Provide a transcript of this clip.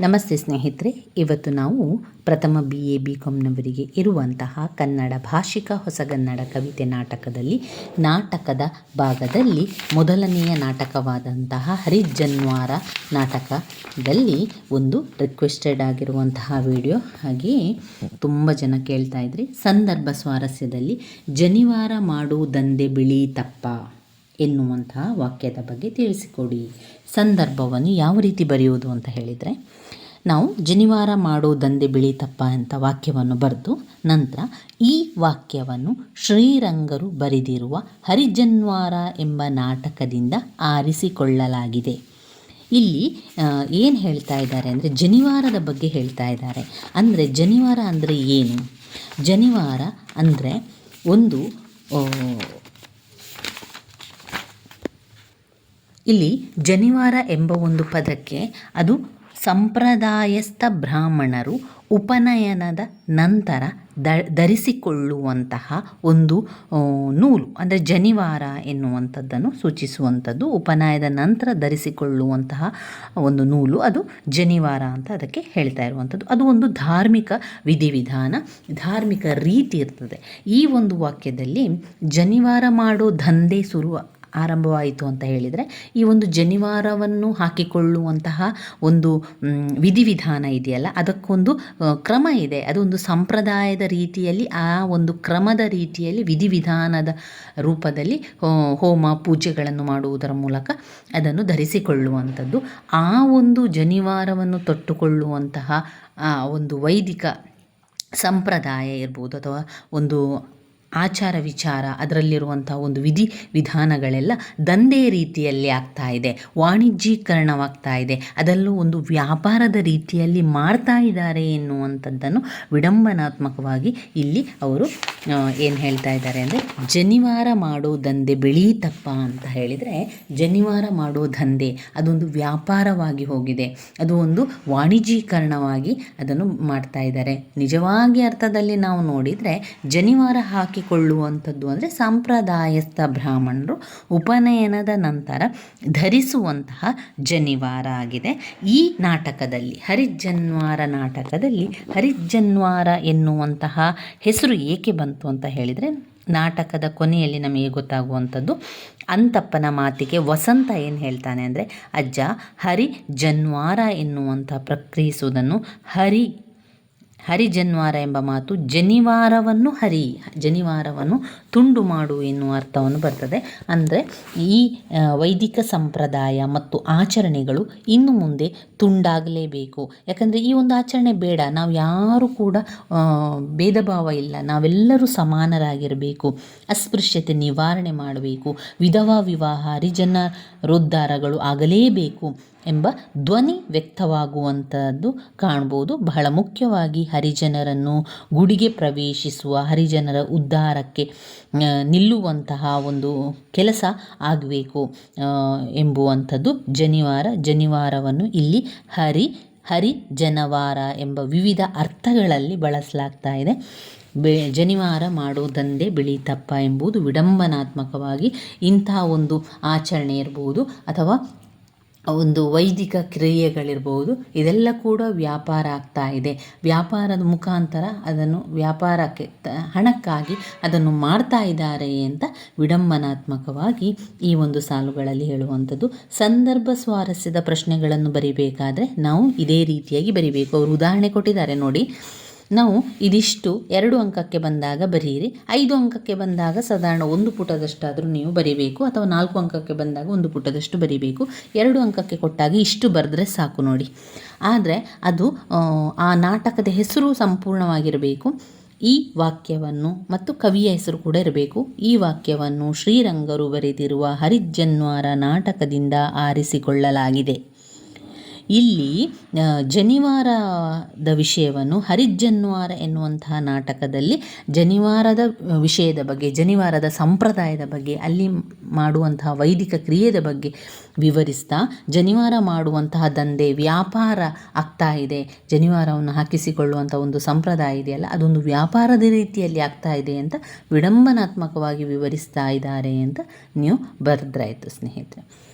ನಮಸ್ತೆ ಸ್ನೇಹಿತರೆ, ಇವತ್ತು ನಾವು ಪ್ರಥಮ ಬಿ ಎ ಬಿ ಕಾಮ್ನವರಿಗೆ ಇರುವಂತಹ ಕನ್ನಡ ಭಾಷಿಕ ಹೊಸಗನ್ನಡ ಕವಿತೆ ನಾಟಕದಲ್ಲಿ, ನಾಟಕದ ಭಾಗದಲ್ಲಿ ಮೊದಲನೆಯ ನಾಟಕವಾದಂತಹ ಹರಿಜನ್ವಾರ ನಾಟಕದಲ್ಲಿ ಒಂದು ರಿಕ್ವೆಸ್ಟೆಡ್ ಆಗಿರುವಂತಹ ವಿಡಿಯೋ ಹಾಗೆಯೇ ತುಂಬ ಜನ ಕೇಳ್ತಾ ಇದ್ರಿ, ಸಂದರ್ಭ ಸ್ವಾರಸ್ಯದಲ್ಲಿ ಜನಿವಾರ ಮಾಡುವುದಂದೆ ಬಿಳಿ ತಪ್ಪ. ಎನ್ನುವಂತಹ ವಾಕ್ಯದ ಬಗ್ಗೆ ತಿಳಿಸಿಕೊಡಿ. ಸಂದರ್ಭವನ್ನು ಯಾವ ರೀತಿ ಬರೆಯುವುದು ಅಂತ ಹೇಳಿದರೆ, ನಾವು ಜನಿವಾರ ಮಾಡೋ ದಂಧೆ ಬೆಳೀತಪ್ಪ ಅಂತ ವಾಕ್ಯವನ್ನು ಬರೆದು ನಂತರ ಈ ವಾಕ್ಯವನ್ನು ಶ್ರೀರಂಗರು ಬರೆದಿರುವ ಹರಿಜನ್ವಾರ ಎಂಬ ನಾಟಕದಿಂದ ಆರಿಸಿಕೊಳ್ಳಲಾಗಿದೆ. ಇಲ್ಲಿ ಏನು ಹೇಳ್ತಾ ಇದ್ದಾರೆ ಅಂದರೆ ಜನಿವಾರದ ಬಗ್ಗೆ ಹೇಳ್ತಾ ಇದ್ದಾರೆ. ಅಂದರೆ ಜನಿವಾರ ಅಂದರೆ ಏನು? ಜನಿವಾರ ಅಂದರೆ ಒಂದು ಇಲ್ಲಿ ಜನಿವಾರ ಎಂಬ ಒಂದು ಪದಕ್ಕೆ ಅದು ಸಂಪ್ರದಾಯಸ್ಥ ಬ್ರಾಹ್ಮಣರು ಉಪನಯನದ ನಂತರ ದ, ಧರಿಸಿಕೊಳ್ಳುವಂತಹ ಒಂದು ನೂಲು, ಅಂದರೆ ಜನಿವಾರ ಎನ್ನುವಂಥದ್ದನ್ನು ಸೂಚಿಸುವಂಥದ್ದು. ಉಪನಯದ ನಂತರ ಧರಿಸಿಕೊಳ್ಳುವಂತಹ ಒಂದು ನೂಲು ಅದು ಜನಿವಾರ ಅಂತ ಅದಕ್ಕೆ ಹೇಳ್ತಾ ಇರುವಂಥದ್ದು. ಅದು ಒಂದು ಧಾರ್ಮಿಕ ವಿಧಿವಿಧಾನ, ಧಾರ್ಮಿಕ ರೀತಿ ಇರ್ತದೆ. ಈ ಒಂದು ವಾಕ್ಯದಲ್ಲಿ ಜನಿವಾರ ಮಾಡೋ ದಂಧೆ ಶುರು ಆರಂಭವಾಯಿತು ಅಂತ ಹೇಳಿದರೆ, ಈ ಒಂದು ಜನಿವಾರವನ್ನು ಹಾಕಿಕೊಳ್ಳುವಂತಹ ಒಂದು ವಿಧಿವಿಧಾನ ಇದೆಯಲ್ಲ, ಅದಕ್ಕೊಂದು ಕ್ರಮ ಇದೆ. ಅದೊಂದು ಸಂಪ್ರದಾಯದ ರೀತಿಯಲ್ಲಿ, ಆ ಒಂದು ಕ್ರಮದ ರೀತಿಯಲ್ಲಿ ವಿಧಿವಿಧಾನದ ರೂಪದಲ್ಲಿ ಹೋಮ ಪೂಜೆಗಳನ್ನು ಮಾಡುವುದರ ಮೂಲಕ ಅದನ್ನು ಧರಿಸಿಕೊಳ್ಳುವಂಥದ್ದು. ಆ ಒಂದು ಜನಿವಾರವನ್ನು ತೊಟ್ಟುಕೊಳ್ಳುವಂತಹ ಒಂದು ವೈದಿಕ ಸಂಪ್ರದಾಯ ಇರ್ಬೋದು, ಅಥವಾ ಒಂದು ಆಚಾರ ವಿಚಾರ ಅದರಲ್ಲಿರುವಂಥ ಒಂದು ವಿಧಿ ವಿಧಾನಗಳೆಲ್ಲ ದಂಧೆ ರೀತಿಯಲ್ಲಿ ಆಗ್ತಾ ಇದೆ, ವಾಣಿಜ್ಯೀಕರಣವಾಗ್ತಾ ಇದೆ. ಅದಲ್ಲೂ ಒಂದು ವ್ಯಾಪಾರದ ರೀತಿಯಲ್ಲಿ ಮಾಡ್ತಾ ಇದ್ದಾರೆ ಎನ್ನುವಂಥದ್ದನ್ನು ವಿಡಂಬನಾತ್ಮಕವಾಗಿ ಇಲ್ಲಿ ಅವರು ಏನು ಹೇಳ್ತಾ ಇದ್ದಾರೆ ಅಂದರೆ, ಜನಿವಾರ ಮಾಡೋ ದಂಧೆ ಬೆಳೀತಪ್ಪ ಅಂತ ಹೇಳಿದರೆ, ಜನಿವಾರ ಮಾಡೋ ದಂಧೆ ಅದೊಂದು ವ್ಯಾಪಾರವಾಗಿ ಹೋಗಿದೆ. ಅದು ಒಂದು ವಾಣಿಜ್ಯೀಕರಣವಾಗಿ ಅದನ್ನು ಮಾಡ್ತಾ ಇದ್ದಾರೆ. ನಿಜವಾಗಿ ಅರ್ಥದಲ್ಲಿ ನಾವು ನೋಡಿದರೆ, ಜನಿವಾರ ಹಾಕಿ ಕೊಳ್ಳುವಂಥದ್ದು ಅಂದರೆ ಸಂಪ್ರದಾಯಸ್ಥ ಬ್ರಾಹ್ಮಣರು ಉಪನಯನದ ನಂತರ ಧರಿಸುವಂತಹ ಜನಿವಾರ ಆಗಿದೆ. ಈ ನಾಟಕದಲ್ಲಿ ಹರಿಜನ್ವಾರ ನಾಟಕದಲ್ಲಿ ಹರಿಜನ್ವಾರ ಎನ್ನುವಂತಹ ಹೆಸರು ಏಕೆ ಬಂತು ಅಂತ ಹೇಳಿದರೆ, ನಾಟಕದ ಕೊನೆಯಲ್ಲಿ ನಮಗೆ ಗೊತ್ತಾಗುವಂಥದ್ದು ಅಂತಪ್ಪನ ಮಾತಿಗೆ ವಸಂತ ಏನು ಹೇಳ್ತಾನೆ ಅಂದರೆ, ಅಜ್ಜ ಹರಿ ಜನ್ವಾರ ಎನ್ನುವಂಥ ಪ್ರಕ್ರಿಯಿಸುವುದನ್ನು ಹರಿ ಹರಿಜನ್ವಾರ ಎಂಬ ಮಾತು ಜನಿವಾರವನ್ನು ಹರಿ, ಜನಿವಾರವನ್ನು ತುಂಡು ಮಾಡು ಎನ್ನುವ ಅರ್ಥವನ್ನು ಬರ್ತದೆ. ಅಂದರೆ ಈ ವೈದಿಕ ಸಂಪ್ರದಾಯ ಮತ್ತು ಆಚರಣೆಗಳು ಇನ್ನು ಮುಂದೆ ತುಂಡಾಗಲೇಬೇಕು. ಯಾಕಂದರೆ ಈ ಒಂದು ಆಚರಣೆ ಬೇಡ. ನಾವು ಯಾರು ಕೂಡ ಭೇದ ಭಾವ ಇಲ್ಲ. ನಾವೆಲ್ಲರೂ ಸಮಾನರಾಗಿರಬೇಕು. ಅಸ್ಪೃಶ್ಯತೆ ನಿವಾರಣೆ ಮಾಡಬೇಕು. ವಿಧವಾ ವಿವಾಹ ಹರಿಜನರೋದ್ಧಾರಗಳು ಆಗಲೇಬೇಕು. ಎಂಬ ಧ್ವನಿ ವ್ಯಕ್ತವಾಗುವಂಥದ್ದು ಕಾಣ್ಬೋದು. ಬಹಳ ಮುಖ್ಯವಾಗಿ ಹರಿಜನರನ್ನು ಗುಡಿಗೆ ಪ್ರವೇಶಿಸುವ, ಹರಿಜನರ ಉದ್ಧಾರಕ್ಕೆ ನಿಲ್ಲುವಂತಹ ಒಂದು ಕೆಲಸ ಆಗಬೇಕು ಎಂಬುವಂಥದ್ದು ಜನಿವಾರ, ಜನಿವಾರವನ್ನು ಇಲ್ಲಿ ಹರಿ ಹರಿ ಜನವಾರ ಎಂಬ ವಿವಿಧ ಅರ್ಥಗಳಲ್ಲಿ ಬಳಸಲಾಗ್ತಾ ಇದೆ. ಬೆ, ಜನಿವಾರ ಬಿಳಿ ತಪ್ಪ ಎಂಬುದು ವಿಡಂಬನಾತ್ಮಕವಾಗಿ ಇಂತಹ ಒಂದು ಆಚರಣೆ ಇರ್ಬೋದು. ಅಥವಾ ಒಂದು ವೈದಿಕ ಕ್ರಿಯೆಗಳಿರ್ಬೋದು, ಇದೆಲ್ಲ ಕೂಡ ವ್ಯಾಪಾರ ಆಗ್ತಾ ಇದೆ. ವ್ಯಾಪಾರದ ಮುಖಾಂತರ ಅದನ್ನು ವ್ಯಾಪಾರಕ್ಕೆ ಹಣಕ್ಕಾಗಿ ಅದನ್ನು ಮಾಡ್ತಾ ಇದ್ದಾರೆ ಅಂತ ವಿಡಂಬನಾತ್ಮಕವಾಗಿ ಈ ಒಂದು ಸಾಲುಗಳಲ್ಲಿ ಹೇಳುವಂಥದ್ದು. ಸಂದರ್ಭ ಸ್ವಾರಸ್ಯದ ಪ್ರಶ್ನೆಗಳನ್ನು ಬರಿಬೇಕಾದ್ರೆ ನಾವು ಇದೇ ರೀತಿಯಾಗಿ ಬರಿಬೇಕು. ಅವರು ಉದಾಹರಣೆ ಕೊಟ್ಟಿದ್ದಾರೆ ನೋಡಿ. ನಾವು ಇದಿಷ್ಟು ಎರಡು ಅಂಕಕ್ಕೆ ಬಂದಾಗ ಬರೀರಿ ಐದು ಅಂಕಕ್ಕೆ ಬಂದಾಗ ಸಾಧಾರಣ ಒಂದು ಪುಟದಷ್ಟಾದರೂ ನೀವು ಬರೀಬೇಕು ಅಥವಾ ನಾಲ್ಕು ಅಂಕಕ್ಕೆ ಬಂದಾಗ ಒಂದು ಪುಟದಷ್ಟು ಬರೀಬೇಕು. ಎರಡು ಅಂಕಕ್ಕೆ ಕೊಟ್ಟಾಗ ಇಷ್ಟು ಬರೆದ್ರೆ ಸಾಕು ನೋಡಿ. ಆದರೆ ಅದು, ಆ ನಾಟಕದ ಹೆಸರು ಸಂಪೂರ್ಣವಾಗಿರಬೇಕು. ಈ ವಾಕ್ಯವನ್ನು ಮತ್ತು ಕವಿಯ ಹೆಸರು ಕೂಡ ಇರಬೇಕು. ಈ ವಾಕ್ಯವನ್ನು ಶ್ರೀರಂಗರು ಬರೆದಿರುವ ಹರಿಜನ್ವಾರ ನಾಟಕದಿಂದ ಆರಿಸಿಕೊಳ್ಳಲಾಗಿದೆ. ಇಲ್ಲಿ ಜನಿವಾರದ ವಿಷಯವನ್ನು ಹರಿಜನ್ವಾರ ಎನ್ನುವಂತಹ ನಾಟಕದಲ್ಲಿ ಜನಿವಾರದ ವಿಷಯದ ಬಗ್ಗೆ, ಜನಿವಾರದ ಸಂಪ್ರದಾಯದ ಬಗ್ಗೆ, ಅಲ್ಲಿ ಮಾಡುವಂತಹ ವೈದಿಕ ಕ್ರಿಯೆದ ಬಗ್ಗೆ ವಿವರಿಸ್ತಾ, ಜನಿವಾರ ಮಾಡುವಂತಹ ದಂಧೆ, ವ್ಯಾಪಾರ ಆಗ್ತಾ ಇದೆ. ಜನಿವಾರವನ್ನು ಹಾಕಿಸಿಕೊಳ್ಳುವಂಥ ಒಂದು ಸಂಪ್ರದಾಯ ಇದೆಯಲ್ಲ, ಅದೊಂದು ವ್ಯಾಪಾರದ ರೀತಿಯಲ್ಲಿ ಆಗ್ತಾ ಇದೆ ಅಂತ ವಿಡಂಬನಾತ್ಮಕವಾಗಿ ವಿವರಿಸ್ತಾ ಇದ್ದಾರೆ ಅಂತ ನೀವು ಬರೆದ್ರಾಯ್ತು, ಸ್ನೇಹಿತರೆ.